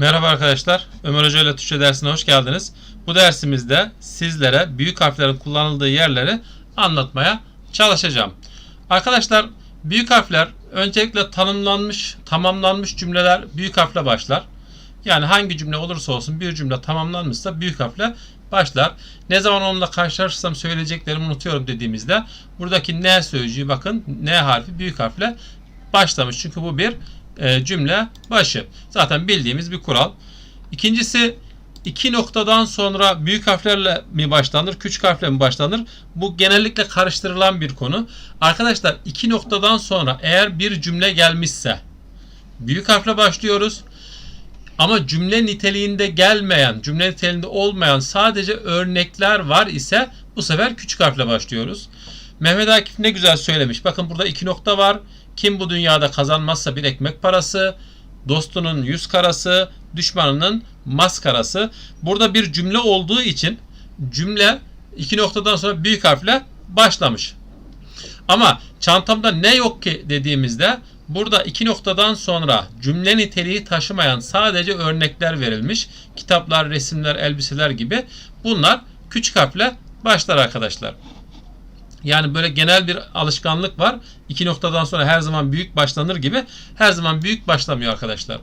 Merhaba arkadaşlar. Ömer Hoca ile Türkçe dersine hoş geldiniz. Bu dersimizde sizlere büyük harflerin kullanıldığı yerleri anlatmaya çalışacağım. Arkadaşlar büyük harfler öncelikle tanımlanmış, tamamlanmış cümleler büyük harfle başlar. Yani hangi cümle olursa olsun bir cümle tamamlanmışsa büyük harfle başlar. Ne zaman onunla karşılaşırsam söyleyeceklerimi unutuyorum dediğimizde buradaki N sözcüğü bakın N harfi büyük harfle başlamış. Çünkü bu bir e, cümle başı. Zaten bildiğimiz bir kural. İkincisi iki noktadan sonra büyük harflerle mi başlanır, küçük harfle mi başlanır? Bu genellikle karıştırılan bir konu. Arkadaşlar iki noktadan sonra eğer bir cümle gelmişse büyük harfle başlıyoruz. Ama cümle niteliğinde gelmeyen, cümle niteliğinde olmayan sadece örnekler var ise bu sefer küçük harfle başlıyoruz. Mehmet Akif ne güzel söylemiş. Bakın burada iki nokta var. Kim bu dünyada kazanmazsa bir ekmek parası, dostunun yüz karası, düşmanının maskarası. Burada bir cümle olduğu için cümle iki noktadan sonra büyük harfle başlamış. Ama çantamda ne yok ki dediğimizde burada iki noktadan sonra cümle niteliği taşımayan sadece örnekler verilmiş. Kitaplar, resimler, elbiseler gibi. Bunlar küçük harfle başlar arkadaşlar. Yani böyle genel bir alışkanlık var. İki noktadan sonra her zaman büyük başlanır gibi. Her zaman büyük başlamıyor arkadaşlar.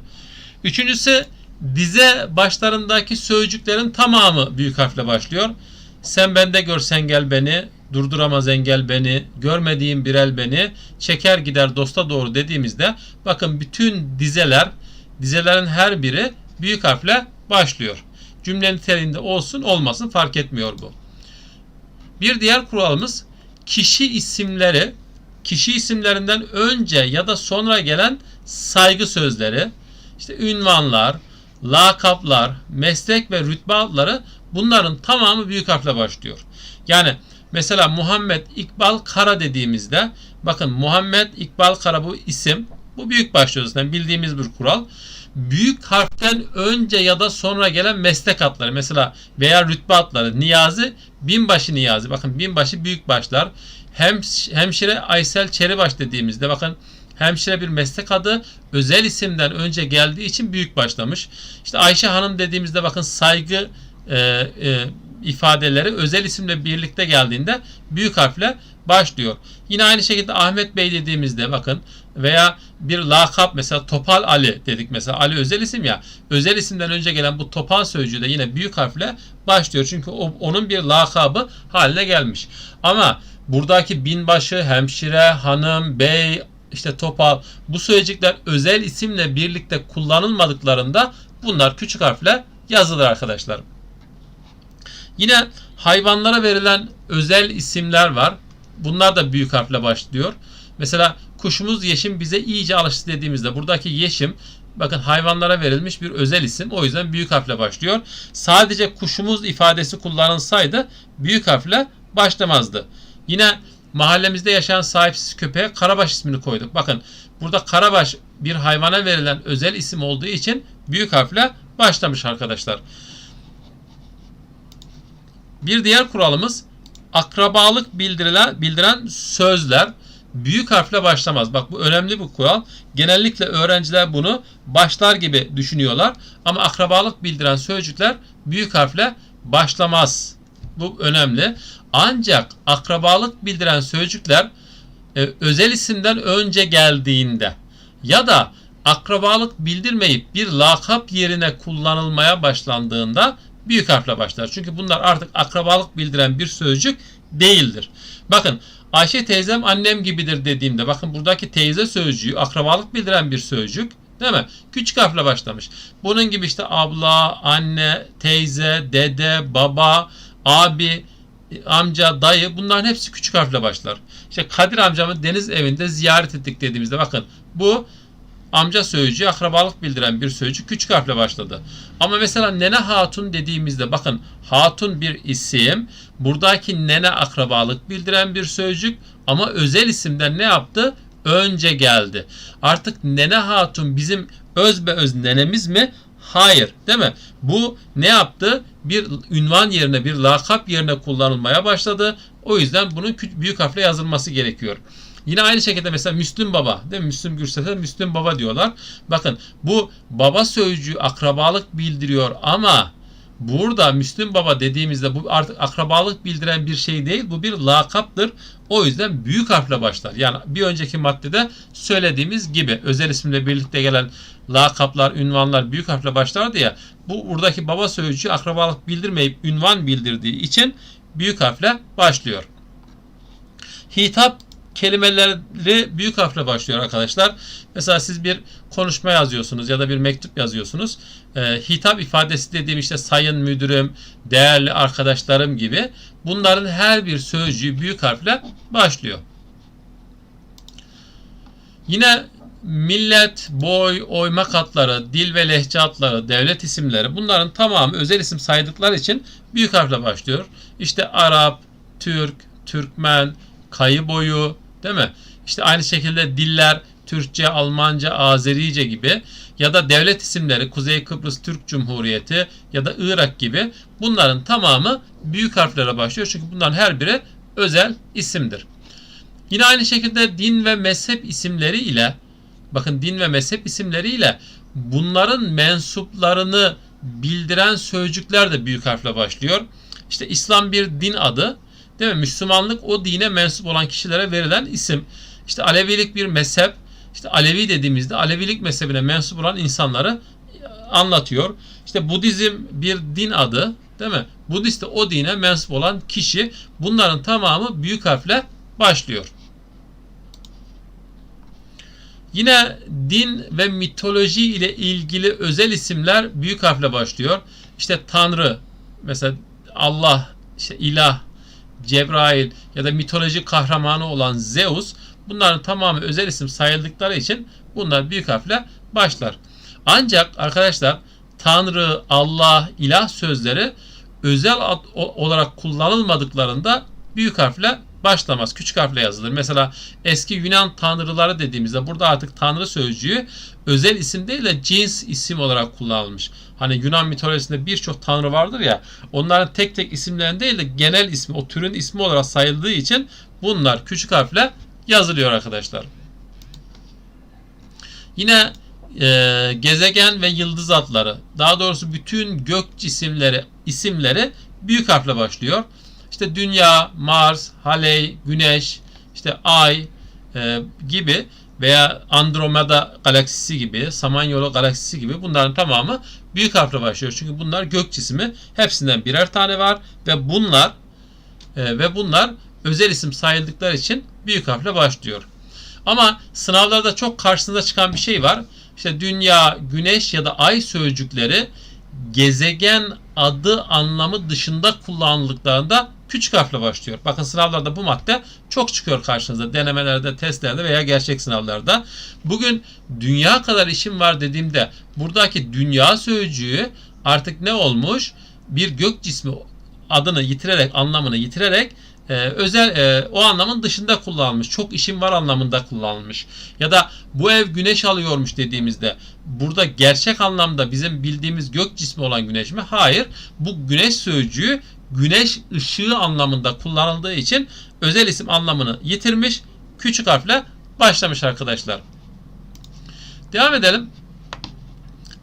Üçüncüsü dize başlarındaki sözcüklerin tamamı büyük harfle başlıyor. Sen bende görsen gel beni, durduramaz engel beni, görmediğim bir el beni, çeker gider dosta doğru dediğimizde bakın bütün dizeler, dizelerin her biri büyük harfle başlıyor. Cümle niteliğinde olsun olmasın fark etmiyor bu. Bir diğer kuralımız kişi isimleri kişi isimlerinden önce ya da sonra gelen saygı sözleri, işte ünvanlar, lakaplar, meslek ve rütbe adları bunların tamamı büyük harfle başlıyor. Yani mesela Muhammed İkbal Kara dediğimizde bakın Muhammed İkbal Kara bu isim. Bu büyük başlıyor zaten bildiğimiz bir kural. Büyük harften önce ya da sonra gelen meslek adları mesela veya rütbe adları Niyazi binbaşı Niyazi bakın binbaşı büyük başlar. Hem, hemşire Aysel Çeribaş dediğimizde bakın hemşire bir meslek adı özel isimden önce geldiği için büyük başlamış. İşte Ayşe Hanım dediğimizde bakın saygı e, e, ifadeleri özel isimle birlikte geldiğinde büyük harfle başlıyor. Yine aynı şekilde Ahmet Bey dediğimizde bakın veya bir lakap mesela Topal Ali dedik mesela Ali özel isim ya özel isimden önce gelen bu Topal sözcüğü de yine büyük harfle başlıyor. Çünkü o, onun bir lakabı haline gelmiş. Ama buradaki binbaşı, hemşire, hanım, bey, işte topal bu sözcükler özel isimle birlikte kullanılmadıklarında bunlar küçük harfle yazılır arkadaşlar. Yine hayvanlara verilen özel isimler var. Bunlar da büyük harfle başlıyor. Mesela kuşumuz yeşim bize iyice alıştı dediğimizde buradaki yeşim bakın hayvanlara verilmiş bir özel isim. O yüzden büyük harfle başlıyor. Sadece kuşumuz ifadesi kullanılsaydı büyük harfle başlamazdı. Yine mahallemizde yaşayan sahipsiz köpeğe Karabaş ismini koyduk. Bakın burada Karabaş bir hayvana verilen özel isim olduğu için büyük harfle başlamış arkadaşlar. Bir diğer kuralımız akrabalık bildirilen, bildiren sözler büyük harfle başlamaz. Bak bu önemli bir kural. Genellikle öğrenciler bunu başlar gibi düşünüyorlar. Ama akrabalık bildiren sözcükler büyük harfle başlamaz. Bu önemli. Ancak akrabalık bildiren sözcükler e, özel isimden önce geldiğinde ya da akrabalık bildirmeyip bir lakap yerine kullanılmaya başlandığında büyük harfle başlar. Çünkü bunlar artık akrabalık bildiren bir sözcük değildir. Bakın Ayşe teyzem annem gibidir dediğimde bakın buradaki teyze sözcüğü akrabalık bildiren bir sözcük değil mi? Küçük harfle başlamış. Bunun gibi işte abla, anne, teyze, dede, baba, abi, amca, dayı bunların hepsi küçük harfle başlar. İşte Kadir amcamı deniz evinde ziyaret ettik dediğimizde bakın bu amca sözcüğü akrabalık bildiren bir sözcük küçük harfle başladı. Ama mesela nene hatun dediğimizde bakın hatun bir isim. Buradaki nene akrabalık bildiren bir sözcük ama özel isimden ne yaptı? Önce geldi. Artık nene hatun bizim öz be öz nenemiz mi? Hayır değil mi? Bu ne yaptı? Bir ünvan yerine bir lakap yerine kullanılmaya başladı. O yüzden bunun büyük harfle yazılması gerekiyor. Yine aynı şekilde mesela Müslüm Baba değil mi? Müslüm Gürses'e Müslüm Baba diyorlar. Bakın bu baba sözcüğü akrabalık bildiriyor ama burada Müslüm Baba dediğimizde bu artık akrabalık bildiren bir şey değil. Bu bir lakaptır. O yüzden büyük harfle başlar. Yani bir önceki maddede söylediğimiz gibi özel isimle birlikte gelen lakaplar, ünvanlar büyük harfle başlardı ya. Bu buradaki baba sözcüğü akrabalık bildirmeyip ünvan bildirdiği için büyük harfle başlıyor. Hitap kelimeleri büyük harfle başlıyor arkadaşlar. Mesela siz bir konuşma yazıyorsunuz ya da bir mektup yazıyorsunuz. E, hitap ifadesi dediğim işte sayın müdürüm, değerli arkadaşlarım gibi bunların her bir sözcüğü büyük harfle başlıyor. Yine millet, boy, oyma katları, dil ve lehçe adları, devlet isimleri bunların tamamı özel isim saydıkları için büyük harfle başlıyor. İşte Arap, Türk, Türkmen, kayı boyu değil mi? İşte aynı şekilde diller Türkçe, Almanca, Azerice gibi ya da devlet isimleri Kuzey Kıbrıs Türk Cumhuriyeti ya da Irak gibi bunların tamamı büyük harflere başlıyor. Çünkü bunların her biri özel isimdir. Yine aynı şekilde din ve mezhep isimleri ile bakın din ve mezhep isimleri ile bunların mensuplarını bildiren sözcükler de büyük harfle başlıyor. İşte İslam bir din adı. Değil mi? Müslümanlık o dine mensup olan kişilere verilen isim. İşte Alevilik bir mezhep. İşte Alevi dediğimizde Alevilik mezhebine mensup olan insanları anlatıyor. İşte Budizm bir din adı. Değil mi? Budist de o dine mensup olan kişi. Bunların tamamı büyük harfle başlıyor. Yine din ve mitoloji ile ilgili özel isimler büyük harfle başlıyor. İşte Tanrı, mesela Allah, işte ilah, Cebrail ya da mitoloji kahramanı olan Zeus bunların tamamı özel isim sayıldıkları için bunlar büyük harfle başlar. Ancak arkadaşlar Tanrı, Allah, ilah sözleri özel olarak kullanılmadıklarında büyük harfle başlamaz. Küçük harfle yazılır. Mesela eski Yunan tanrıları dediğimizde burada artık tanrı sözcüğü özel isim değil de cins isim olarak kullanılmış. Hani Yunan mitolojisinde birçok tanrı vardır ya onların tek tek isimlerin değil de genel ismi o türün ismi olarak sayıldığı için bunlar küçük harfle yazılıyor arkadaşlar. Yine e, gezegen ve yıldız adları daha doğrusu bütün gök cisimleri isimleri büyük harfle başlıyor. İşte Dünya, Mars, Haley, Güneş, işte Ay e, gibi veya Andromeda galaksisi gibi, Samanyolu galaksisi gibi bunların tamamı büyük harfle başlıyor. Çünkü bunlar gök cismi. Hepsinden birer tane var ve bunlar e, ve bunlar özel isim sayıldıkları için büyük harfle başlıyor. Ama sınavlarda çok karşısında çıkan bir şey var. İşte dünya, güneş ya da ay sözcükleri gezegen adı anlamı dışında kullanıldıklarında küçük harfle başlıyor. Bakın sınavlarda bu madde çok çıkıyor karşınıza. Denemelerde, testlerde veya gerçek sınavlarda. Bugün dünya kadar işim var dediğimde buradaki dünya sözcüğü artık ne olmuş? Bir gök cismi adını yitirerek, anlamını yitirerek e, özel e, o anlamın dışında kullanılmış. Çok işim var anlamında kullanılmış. Ya da bu ev güneş alıyormuş dediğimizde burada gerçek anlamda bizim bildiğimiz gök cismi olan güneş mi? Hayır. Bu güneş sözcüğü güneş ışığı anlamında kullanıldığı için özel isim anlamını yitirmiş. Küçük harfle başlamış arkadaşlar. Devam edelim.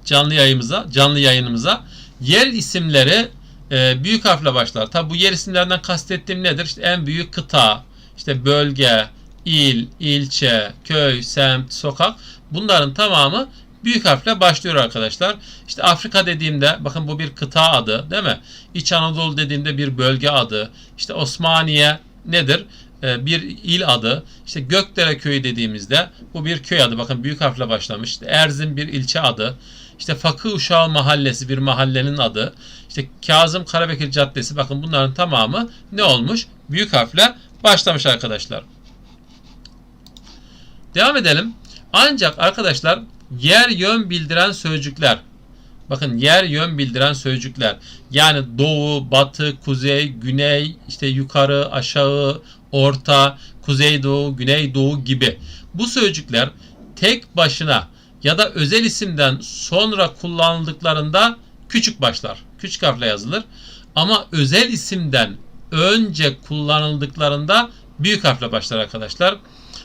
Canlı yayımıza, canlı yayınımıza. Yer isimleri e, büyük harfle başlar. Tabi bu yer isimlerinden kastettiğim nedir? İşte en büyük kıta, işte bölge, il, ilçe, köy, semt, sokak bunların tamamı büyük harfle başlıyor arkadaşlar. İşte Afrika dediğimde bakın bu bir kıta adı değil mi? İç Anadolu dediğimde bir bölge adı. İşte Osmaniye nedir? Ee, bir il adı. İşte Gökdere köyü dediğimizde bu bir köy adı. Bakın büyük harfle başlamış. İşte Erzin bir ilçe adı. İşte Fakı Uşağı Mahallesi bir mahallenin adı. İşte Kazım Karabekir Caddesi bakın bunların tamamı ne olmuş? Büyük harfle başlamış arkadaşlar. Devam edelim. Ancak arkadaşlar yer yön bildiren sözcükler. Bakın yer yön bildiren sözcükler. Yani doğu, batı, kuzey, güney, işte yukarı, aşağı, orta, kuzeydoğu, güneydoğu gibi. Bu sözcükler tek başına ya da özel isimden sonra kullanıldıklarında küçük başlar. Küçük harfle yazılır. Ama özel isimden önce kullanıldıklarında büyük harfle başlar arkadaşlar.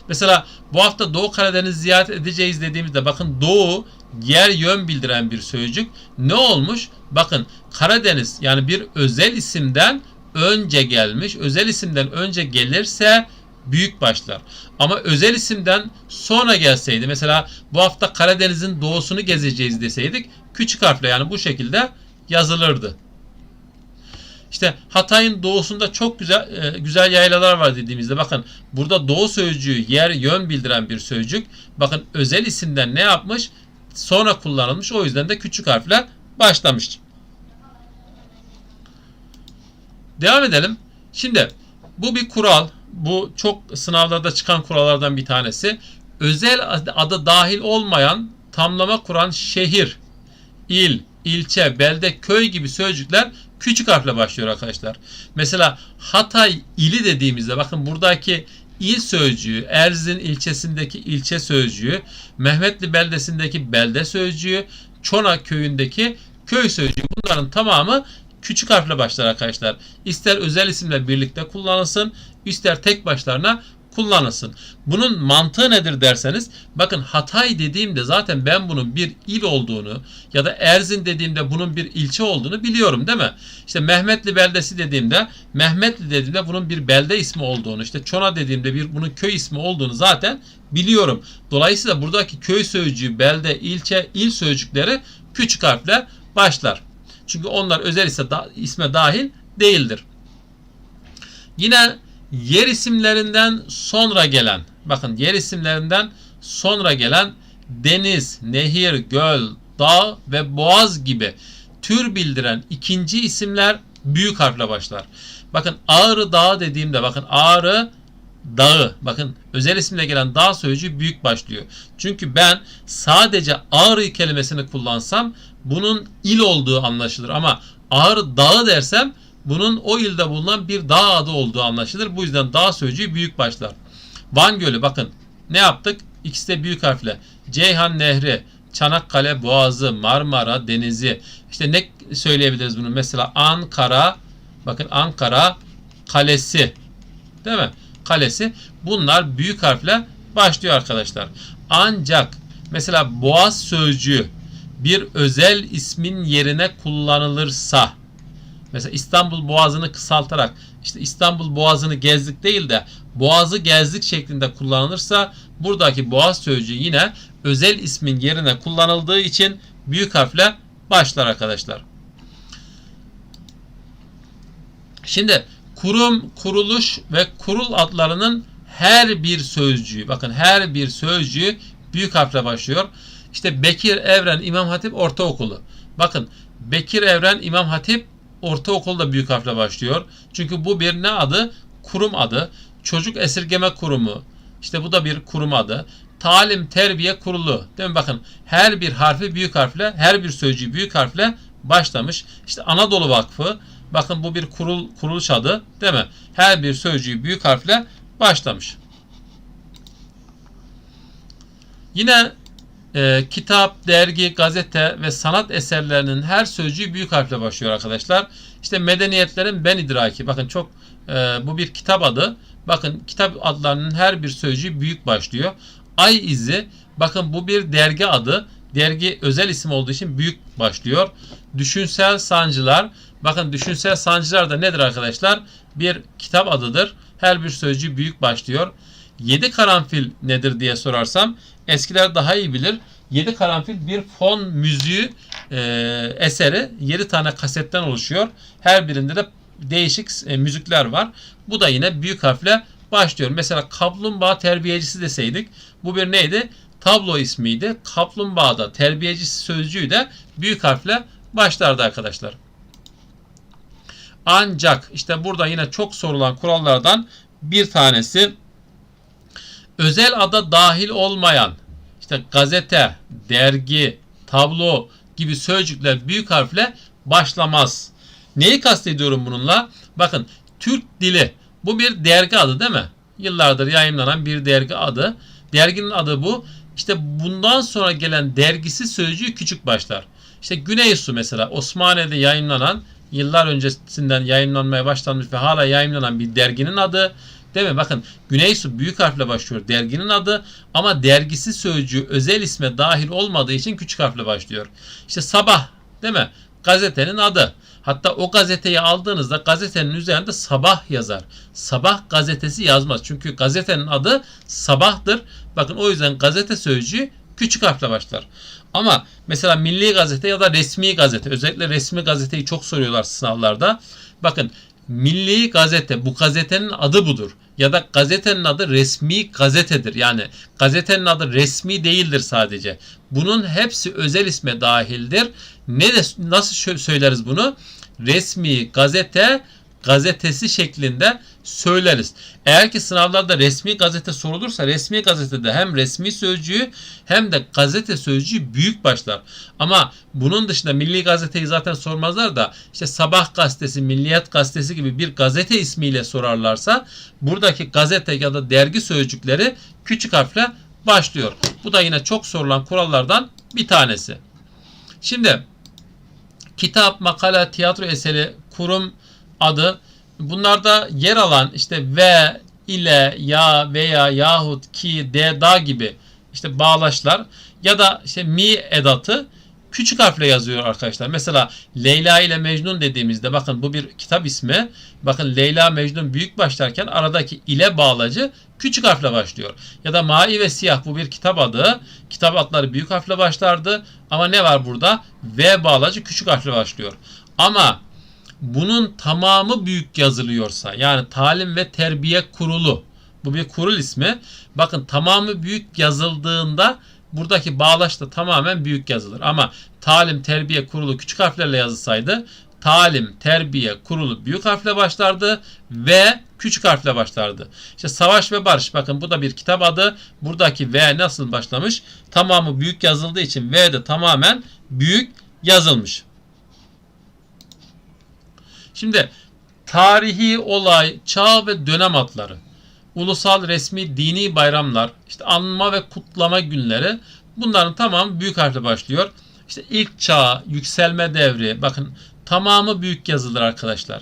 Mesela bu hafta Doğu Karadeniz ziyaret edeceğiz dediğimizde bakın Doğu yer yön bildiren bir sözcük. Ne olmuş? Bakın Karadeniz yani bir özel isimden önce gelmiş. Özel isimden önce gelirse büyük başlar. Ama özel isimden sonra gelseydi mesela bu hafta Karadeniz'in doğusunu gezeceğiz deseydik küçük harfle yani bu şekilde yazılırdı. İşte Hatay'ın doğusunda çok güzel e, güzel yaylalar var dediğimizde bakın burada doğu sözcüğü yer yön bildiren bir sözcük. Bakın özel isimden ne yapmış? Sonra kullanılmış. O yüzden de küçük harfle başlamış. Devam edelim. Şimdi bu bir kural. Bu çok sınavlarda çıkan kurallardan bir tanesi. Özel adı dahil olmayan tamlama kuran şehir, il, ilçe, belde, köy gibi sözcükler küçük harfle başlıyor arkadaşlar. Mesela Hatay ili dediğimizde bakın buradaki il sözcüğü, Erzin ilçesindeki ilçe sözcüğü, Mehmetli beldesindeki belde sözcüğü, Çona köyündeki köy sözcüğü bunların tamamı küçük harfle başlar arkadaşlar. İster özel isimle birlikte kullanılsın, ister tek başlarına kullanılsın. Bunun mantığı nedir derseniz bakın Hatay dediğimde zaten ben bunun bir il olduğunu ya da Erzin dediğimde bunun bir ilçe olduğunu biliyorum değil mi? İşte Mehmetli beldesi dediğimde Mehmetli dediğimde bunun bir belde ismi olduğunu işte Çona dediğimde bir bunun köy ismi olduğunu zaten biliyorum. Dolayısıyla buradaki köy sözcüğü, belde, ilçe, il sözcükleri küçük harfle başlar. Çünkü onlar özel ise da, isme dahil değildir. Yine yer isimlerinden sonra gelen, bakın yer isimlerinden sonra gelen deniz, nehir, göl, dağ ve boğaz gibi tür bildiren ikinci isimler büyük harfle başlar. Bakın Ağrı Dağı dediğimde bakın Ağrı Dağı bakın özel isimle gelen dağ sözcüğü büyük başlıyor. Çünkü ben sadece Ağrı kelimesini kullansam bunun il olduğu anlaşılır ama Ağrı Dağı dersem bunun o ilde bulunan bir dağ adı olduğu anlaşılır. Bu yüzden dağ sözcüğü büyük başlar. Van Gölü bakın ne yaptık? İkisi de büyük harfle. Ceyhan Nehri, Çanakkale Boğazı, Marmara Denizi. İşte ne söyleyebiliriz bunu? Mesela Ankara, bakın Ankara Kalesi. Değil mi? Kalesi. Bunlar büyük harfle başlıyor arkadaşlar. Ancak mesela Boğaz sözcüğü bir özel ismin yerine kullanılırsa Mesela İstanbul Boğazı'nı kısaltarak işte İstanbul Boğazı'nı gezdik değil de Boğaz'ı gezdik şeklinde kullanılırsa buradaki Boğaz sözcüğü yine özel ismin yerine kullanıldığı için büyük harfle başlar arkadaşlar. Şimdi kurum, kuruluş ve kurul adlarının her bir sözcüğü bakın her bir sözcüğü büyük harfle başlıyor. İşte Bekir Evren İmam Hatip Ortaokulu. Bakın Bekir Evren İmam Hatip ortaokulda büyük harfle başlıyor. Çünkü bu bir ne adı? Kurum adı. Çocuk Esirgeme Kurumu. İşte bu da bir kurum adı. Talim Terbiye Kurulu. Değil mi? Bakın her bir harfi büyük harfle, her bir sözcüğü büyük harfle başlamış. İşte Anadolu Vakfı. Bakın bu bir kurul kuruluş adı. Değil mi? Her bir sözcüğü büyük harfle başlamış. Yine e, kitap, dergi, gazete ve sanat eserlerinin her sözcüğü büyük harfle başlıyor arkadaşlar. İşte medeniyetlerin ben idraki. Bakın çok e, bu bir kitap adı. Bakın kitap adlarının her bir sözcüğü büyük başlıyor. Ay izi. Bakın bu bir dergi adı. Dergi özel isim olduğu için büyük başlıyor. Düşünsel sancılar. Bakın düşünsel sancılar da nedir arkadaşlar? Bir kitap adıdır. Her bir sözcüğü büyük başlıyor. Yedi karanfil nedir diye sorarsam eskiler daha iyi bilir. Yedi karanfil bir fon müziği e, eseri 7 tane kasetten oluşuyor. Her birinde de değişik e, müzikler var. Bu da yine büyük harfle başlıyor. Mesela kaplumbağa terbiyecisi deseydik bu bir neydi? Tablo ismiydi. Kaplumbağada terbiyecisi sözcüğü de büyük harfle başlardı arkadaşlar. Ancak işte burada yine çok sorulan kurallardan bir tanesi özel ada dahil olmayan işte gazete, dergi, tablo gibi sözcükler büyük harfle başlamaz. Neyi kastediyorum bununla? Bakın Türk dili bu bir dergi adı değil mi? Yıllardır yayınlanan bir dergi adı. Derginin adı bu. İşte bundan sonra gelen dergisi sözcüğü küçük başlar. İşte Güney Su mesela Osmaniye'de yayınlanan yıllar öncesinden yayınlanmaya başlanmış ve hala yayınlanan bir derginin adı. Değil mi? Bakın Güneysu büyük harfle başlıyor derginin adı ama dergisi sözcüğü özel isme dahil olmadığı için küçük harfle başlıyor. İşte sabah değil mi? Gazetenin adı. Hatta o gazeteyi aldığınızda gazetenin üzerinde sabah yazar. Sabah gazetesi yazmaz. Çünkü gazetenin adı sabahtır. Bakın o yüzden gazete sözcüğü küçük harfle başlar. Ama mesela milli gazete ya da resmi gazete özellikle resmi gazeteyi çok soruyorlar sınavlarda. Bakın milli gazete bu gazetenin adı budur. Ya da gazetenin adı resmi gazetedir. Yani gazetenin adı resmi değildir sadece. Bunun hepsi özel isme dahildir. Ne de nasıl söyleriz bunu? Resmi gazete gazetesi şeklinde söyleriz. Eğer ki sınavlarda resmi gazete sorulursa resmi gazetede hem resmi sözcüğü hem de gazete sözcüğü büyük başlar. Ama bunun dışında milli gazeteyi zaten sormazlar da işte sabah gazetesi, milliyet gazetesi gibi bir gazete ismiyle sorarlarsa buradaki gazete ya da dergi sözcükleri küçük harfle başlıyor. Bu da yine çok sorulan kurallardan bir tanesi. Şimdi kitap, makale, tiyatro eseri, kurum adı bunlarda yer alan işte ve, ile, ya, veya, yahut, ki, de, da gibi işte bağlaçlar ya da işte mi edatı küçük harfle yazıyor arkadaşlar. Mesela Leyla ile Mecnun dediğimizde bakın bu bir kitap ismi. Bakın Leyla Mecnun büyük başlarken aradaki ile bağlacı küçük harfle başlıyor. Ya da Mavi ve Siyah bu bir kitap adı. Kitap adları büyük harfle başlardı. Ama ne var burada? V bağlacı küçük harfle başlıyor. Ama bunun tamamı büyük yazılıyorsa yani talim ve terbiye kurulu bu bir kurul ismi. Bakın tamamı büyük yazıldığında buradaki bağlaç da tamamen büyük yazılır. Ama talim, terbiye kurulu küçük harflerle yazılsaydı talim, terbiye kurulu büyük harfle başlardı ve küçük harfle başlardı. İşte Savaş ve Barış bakın bu da bir kitap adı. Buradaki V nasıl başlamış? Tamamı büyük yazıldığı için V de tamamen büyük yazılmış. Şimdi tarihi olay, çağ ve dönem adları, ulusal resmi dini bayramlar, işte anma ve kutlama günleri bunların tamamı büyük harfle başlıyor. İşte ilk çağ, yükselme devri, bakın tamamı büyük yazılır arkadaşlar.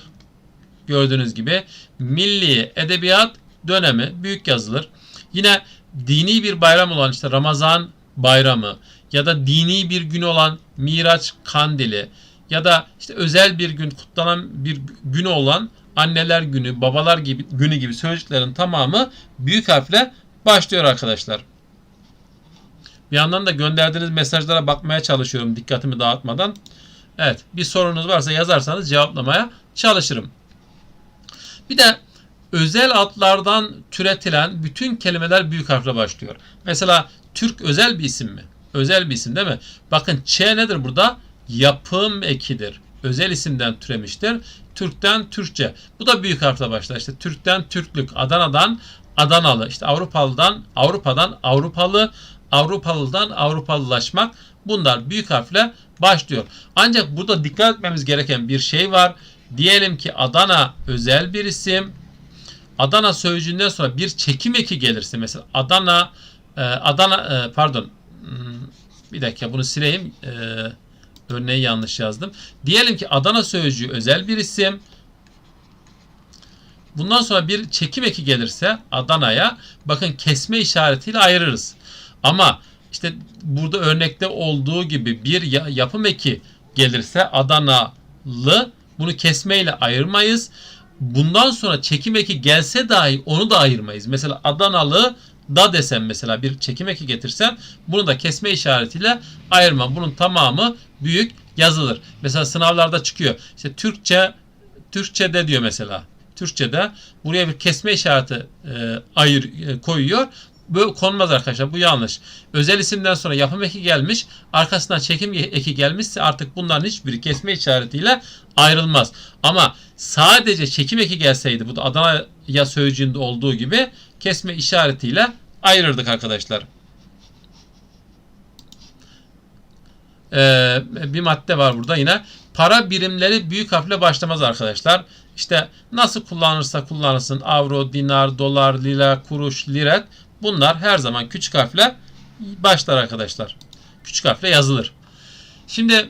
Gördüğünüz gibi milli edebiyat dönemi büyük yazılır. Yine dini bir bayram olan işte Ramazan bayramı ya da dini bir gün olan Miraç kandili ya da işte özel bir gün kutlanan bir günü olan anneler günü, babalar gibi günü gibi sözcüklerin tamamı büyük harfle başlıyor arkadaşlar. Bir yandan da gönderdiğiniz mesajlara bakmaya çalışıyorum dikkatimi dağıtmadan. Evet bir sorunuz varsa yazarsanız cevaplamaya çalışırım. Bir de özel adlardan türetilen bütün kelimeler büyük harfle başlıyor. Mesela Türk özel bir isim mi? Özel bir isim değil mi? Bakın Ç nedir burada? Yapım ekidir. Özel isimden türemiştir. Türk'ten Türkçe. Bu da büyük harfle başlar. İşte Türk'ten Türklük, Adana'dan Adanalı, işte Avrupalı'dan Avrupa'dan Avrupalı, Avrupalı'dan Avrupalılaşmak bunlar büyük harfle başlıyor. Ancak burada dikkat etmemiz gereken bir şey var. Diyelim ki Adana özel bir isim. Adana sözcüğünden sonra bir çekim eki gelirse mesela Adana e, Adana e, pardon hmm, bir dakika bunu sileyim. Eee Örneği yanlış yazdım. Diyelim ki Adana sözcüğü özel bir isim. Bundan sonra bir çekim eki gelirse Adana'ya bakın kesme işaretiyle ayırırız. Ama işte burada örnekte olduğu gibi bir yapım eki gelirse Adanalı bunu kesmeyle ayırmayız. Bundan sonra çekim eki gelse dahi onu da ayırmayız. Mesela Adanalı da desem mesela bir çekim eki getirsem bunu da kesme işaretiyle ayırmam. Bunun tamamı büyük yazılır. Mesela sınavlarda çıkıyor. İşte Türkçe Türkçe'de diyor mesela. Türkçe'de buraya bir kesme işareti e, ayır e, koyuyor. Bu konmaz arkadaşlar. Bu yanlış. Özel isimden sonra yapım eki gelmiş. Arkasından çekim eki gelmişse artık bunların hiçbiri kesme işaretiyle ayrılmaz. Ama sadece çekim eki gelseydi bu da Adana ya sözcüğünde olduğu gibi kesme işaretiyle ayırırdık arkadaşlar. Ee, bir madde var burada yine. Para birimleri büyük harfle başlamaz arkadaşlar. İşte nasıl kullanırsa kullanırsın avro, dinar, dolar, lira, kuruş, liret bunlar her zaman küçük harfle başlar arkadaşlar. Küçük harfle yazılır. Şimdi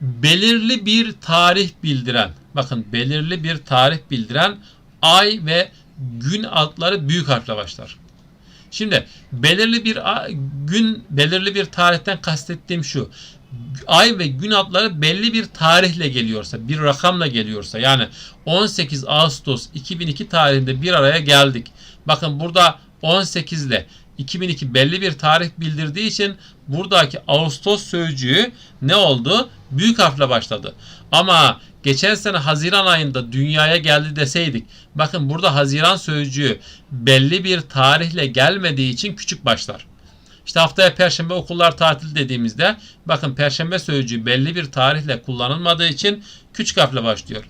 belirli bir tarih bildiren bakın belirli bir tarih bildiren ay ve gün adları büyük harfle başlar. Şimdi belirli bir gün, belirli bir tarihten kastettiğim şu. Ay ve gün adları belli bir tarihle geliyorsa, bir rakamla geliyorsa yani 18 Ağustos 2002 tarihinde bir araya geldik. Bakın burada 18 ile 2002 belli bir tarih bildirdiği için buradaki Ağustos sözcüğü ne oldu? Büyük harfle başladı. Ama geçen sene Haziran ayında dünyaya geldi deseydik. Bakın burada Haziran sözcüğü belli bir tarihle gelmediği için küçük başlar. İşte haftaya perşembe okullar tatil dediğimizde bakın perşembe sözcüğü belli bir tarihle kullanılmadığı için küçük harfle başlıyor.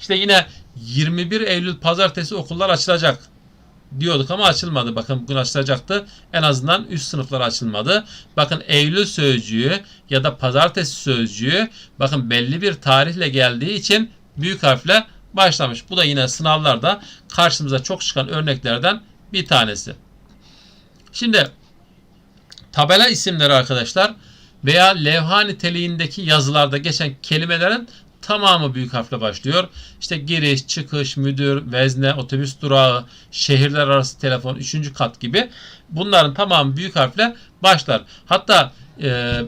İşte yine 21 Eylül pazartesi okullar açılacak diyorduk ama açılmadı. Bakın bugün açılacaktı. En azından üst sınıflar açılmadı. Bakın Eylül sözcüğü ya da pazartesi sözcüğü bakın belli bir tarihle geldiği için büyük harfle başlamış. Bu da yine sınavlarda karşımıza çok çıkan örneklerden bir tanesi. Şimdi tabela isimleri arkadaşlar veya levha niteliğindeki yazılarda geçen kelimelerin tamamı büyük harfle başlıyor. İşte giriş, çıkış, müdür, vezne, otobüs durağı, şehirler arası telefon, üçüncü kat gibi bunların tamamı büyük harfle başlar. Hatta e,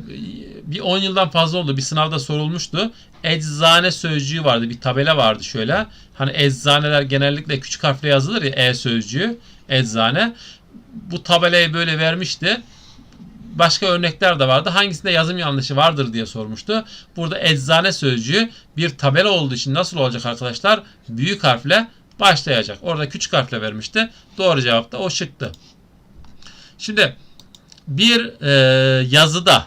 bir 10 yıldan fazla oldu bir sınavda sorulmuştu. Eczane sözcüğü vardı bir tabela vardı şöyle. Hani eczaneler genellikle küçük harfle yazılır ya E sözcüğü eczane. Bu tabelayı böyle vermişti başka örnekler de vardı. Hangisinde yazım yanlışı vardır diye sormuştu. Burada eczane sözcüğü bir tabela olduğu için nasıl olacak arkadaşlar? Büyük harfle başlayacak. Orada küçük harfle vermişti. Doğru cevap da o çıktı. Şimdi bir e, yazıda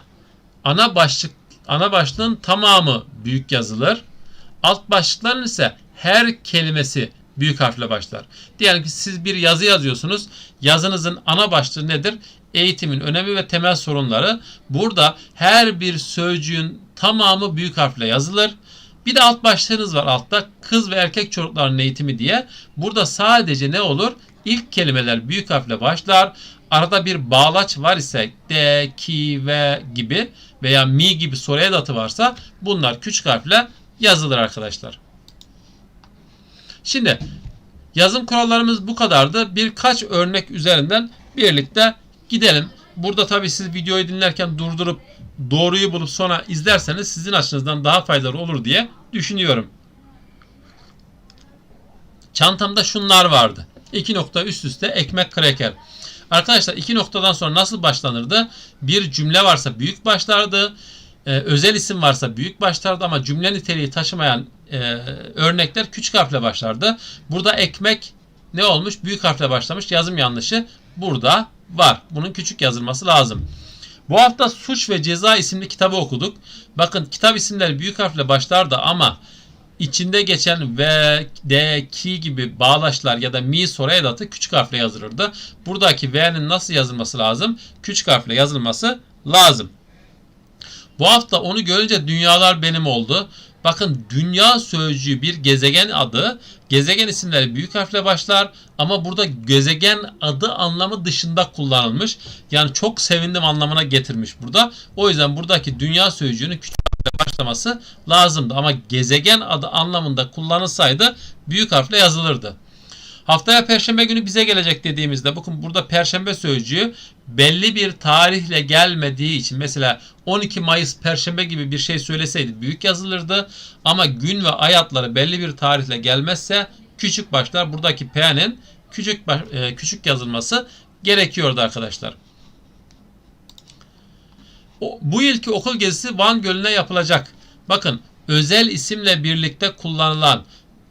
ana başlık ana başlığın tamamı büyük yazılır. Alt başlıkların ise her kelimesi büyük harfle başlar. Diyelim ki siz bir yazı yazıyorsunuz. Yazınızın ana başlığı nedir? Eğitimin önemi ve temel sorunları. Burada her bir sözcüğün tamamı büyük harfle yazılır. Bir de alt başlığınız var altta. Kız ve erkek çocukların eğitimi diye. Burada sadece ne olur? İlk kelimeler büyük harfle başlar. Arada bir bağlaç var ise de, ki, ve gibi veya mi gibi soru edatı varsa bunlar küçük harfle yazılır arkadaşlar. Şimdi yazım kurallarımız bu kadardı. Birkaç örnek üzerinden birlikte gidelim. Burada tabii siz videoyu dinlerken durdurup doğruyu bulup sonra izlerseniz sizin açınızdan daha faydalı olur diye düşünüyorum. Çantamda şunlar vardı. İki nokta üst üste ekmek kreker. Arkadaşlar iki noktadan sonra nasıl başlanırdı? Bir cümle varsa büyük başlardı. Ee, özel isim varsa büyük başlardı ama cümle niteliği taşımayan e, örnekler küçük harfle başlardı. Burada ekmek ne olmuş? Büyük harfle başlamış. Yazım yanlışı burada var. Bunun küçük yazılması lazım. Bu hafta Suç ve Ceza isimli kitabı okuduk. Bakın kitap isimleri büyük harfle başlardı ama içinde geçen ve, de, ki gibi bağlaçlar ya da mi soru edatı küçük harfle yazılırdı. Buradaki v'nin nasıl yazılması lazım? Küçük harfle yazılması lazım. Bu hafta onu görünce dünyalar benim oldu. Bakın dünya sözcüğü bir gezegen adı. Gezegen isimleri büyük harfle başlar ama burada gezegen adı anlamı dışında kullanılmış. Yani çok sevindim anlamına getirmiş burada. O yüzden buradaki dünya sözcüğünün küçük harfle başlaması lazımdı. Ama gezegen adı anlamında kullanılsaydı büyük harfle yazılırdı. Haftaya perşembe günü bize gelecek dediğimizde bakın burada perşembe sözcüğü belli bir tarihle gelmediği için mesela 12 Mayıs perşembe gibi bir şey söyleseydi büyük yazılırdı ama gün ve ay adları belli bir tarihle gelmezse küçük başlar. Buradaki P'nin küçük baş, e, küçük yazılması gerekiyordu arkadaşlar. Bu yılki okul gezisi Van Gölü'ne yapılacak. Bakın özel isimle birlikte kullanılan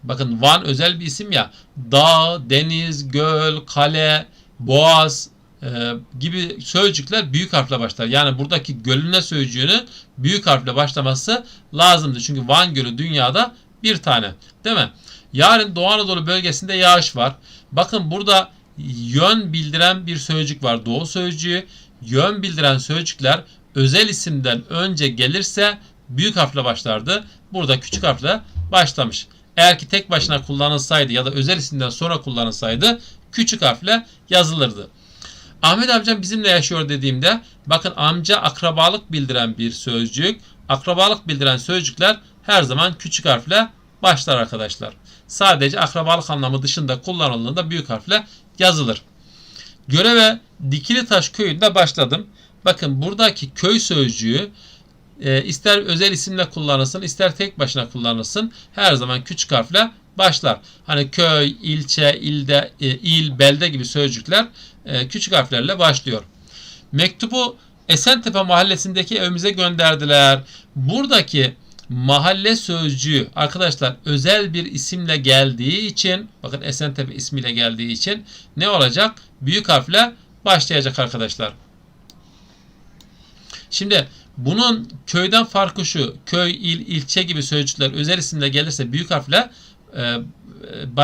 Bakın Van özel bir isim ya. Dağ, deniz, göl, kale, boğaz e, gibi sözcükler büyük harfle başlar. Yani buradaki gölüne sözcüğünün büyük harfle başlaması lazımdı. Çünkü Van Gölü dünyada bir tane. Değil mi? Yarın Doğu Anadolu bölgesinde yağış var. Bakın burada yön bildiren bir sözcük var. Doğu sözcüğü. Yön bildiren sözcükler özel isimden önce gelirse büyük harfle başlardı. Burada küçük harfle başlamış. Eğer ki tek başına kullanılsaydı ya da özel isimden sonra kullanılsaydı küçük harfle yazılırdı. Ahmet amcam bizimle yaşıyor dediğimde bakın amca akrabalık bildiren bir sözcük. Akrabalık bildiren sözcükler her zaman küçük harfle başlar arkadaşlar. Sadece akrabalık anlamı dışında kullanıldığında büyük harfle yazılır. Göreve Dikili Taş köyünde başladım. Bakın buradaki köy sözcüğü e, ister özel isimle kullanılsın ister tek başına kullanılsın her zaman küçük harfle başlar. Hani köy, ilçe, ilde, e, il, belde gibi sözcükler e, küçük harflerle başlıyor. Mektubu Esentepe mahallesindeki evimize gönderdiler. Buradaki mahalle sözcüğü arkadaşlar özel bir isimle geldiği için bakın Esentepe ismiyle geldiği için ne olacak? Büyük harfle başlayacak arkadaşlar. Şimdi bunun köyden farkı şu. Köy, il, ilçe gibi sözcükler özel isimle gelirse büyük harfle e,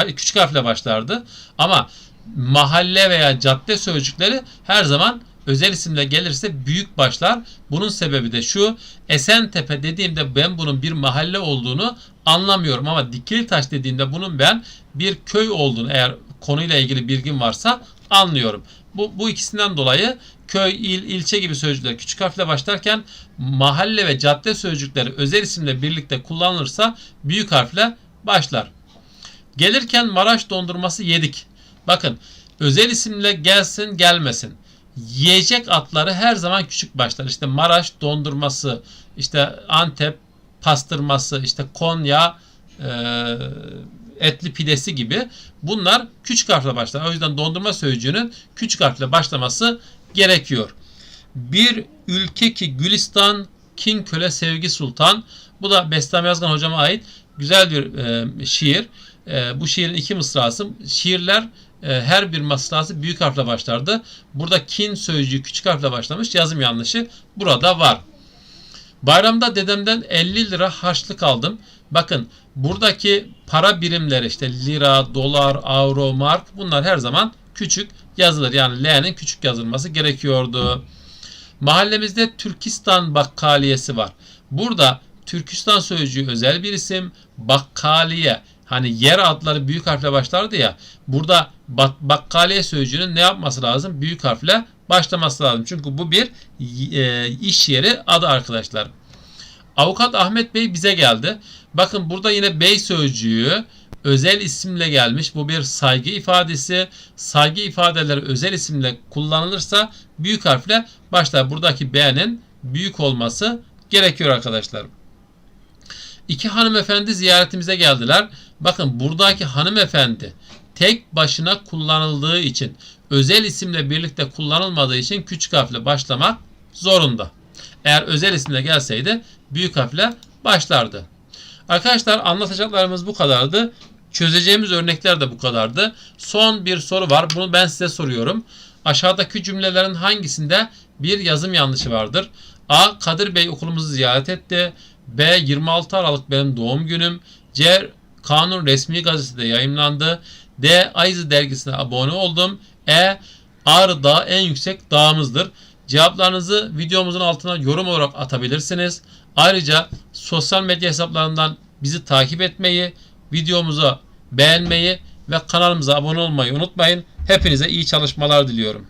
e, küçük harfle başlardı. Ama mahalle veya cadde sözcükleri her zaman özel isimle gelirse büyük başlar. Bunun sebebi de şu. Esentepe dediğimde ben bunun bir mahalle olduğunu anlamıyorum ama Dikili Taş dediğimde bunun ben bir köy olduğunu eğer konuyla ilgili bilgim varsa anlıyorum. Bu, bu ikisinden dolayı köy, il, ilçe gibi sözcükler küçük harfle başlarken mahalle ve cadde sözcükleri özel isimle birlikte kullanılırsa büyük harfle başlar. Gelirken Maraş dondurması yedik. Bakın özel isimle gelsin gelmesin. Yiyecek atları her zaman küçük başlar. İşte Maraş dondurması, işte Antep pastırması, işte Konya e, etli pidesi gibi bunlar küçük harfle başlar. O yüzden dondurma sözcüğünün küçük harfle başlaması gerekiyor. Bir ülke ki Gülistan, King Köle Sevgi Sultan. Bu da Bestam Yazgan hocama ait güzel bir e, şiir. E, bu şiirin iki mısrası. Şiirler e, her bir mısrası büyük harfle başlardı. Burada kin sözcüğü küçük harfle başlamış. Yazım yanlışı burada var. Bayramda dedemden 50 lira harçlık aldım. Bakın buradaki para birimleri işte lira, dolar, avro, mark bunlar her zaman küçük yazılır. Yani L'nin küçük yazılması gerekiyordu. Mahallemizde Türkistan Bakkaliyesi var. Burada Türkistan sözcüğü özel bir isim. Bakkaliye hani yer adları büyük harfle başlardı ya. Burada bak bakkaliye sözcüğünün ne yapması lazım? Büyük harfle başlaması lazım. Çünkü bu bir e, iş yeri adı arkadaşlar. Avukat Ahmet Bey bize geldi. Bakın burada yine bey sözcüğü özel isimle gelmiş. Bu bir saygı ifadesi. Saygı ifadeleri özel isimle kullanılırsa büyük harfle başlar. Buradaki B'nin büyük olması gerekiyor arkadaşlar. İki hanımefendi ziyaretimize geldiler. Bakın buradaki hanımefendi tek başına kullanıldığı için özel isimle birlikte kullanılmadığı için küçük harfle başlamak zorunda. Eğer özel isimle gelseydi büyük harfle başlardı. Arkadaşlar anlatacaklarımız bu kadardı. Çözeceğimiz örnekler de bu kadardı. Son bir soru var. Bunu ben size soruyorum. Aşağıdaki cümlelerin hangisinde bir yazım yanlışı vardır? A. Kadir Bey okulumuzu ziyaret etti. B. 26 Aralık benim doğum günüm. C. Kanun resmi gazetede yayınlandı. D. Ayızı dergisine abone oldum. E. Ağrı Dağı en yüksek dağımızdır. Cevaplarınızı videomuzun altına yorum olarak atabilirsiniz. Ayrıca sosyal medya hesaplarından bizi takip etmeyi, videomuzu beğenmeyi ve kanalımıza abone olmayı unutmayın. Hepinize iyi çalışmalar diliyorum.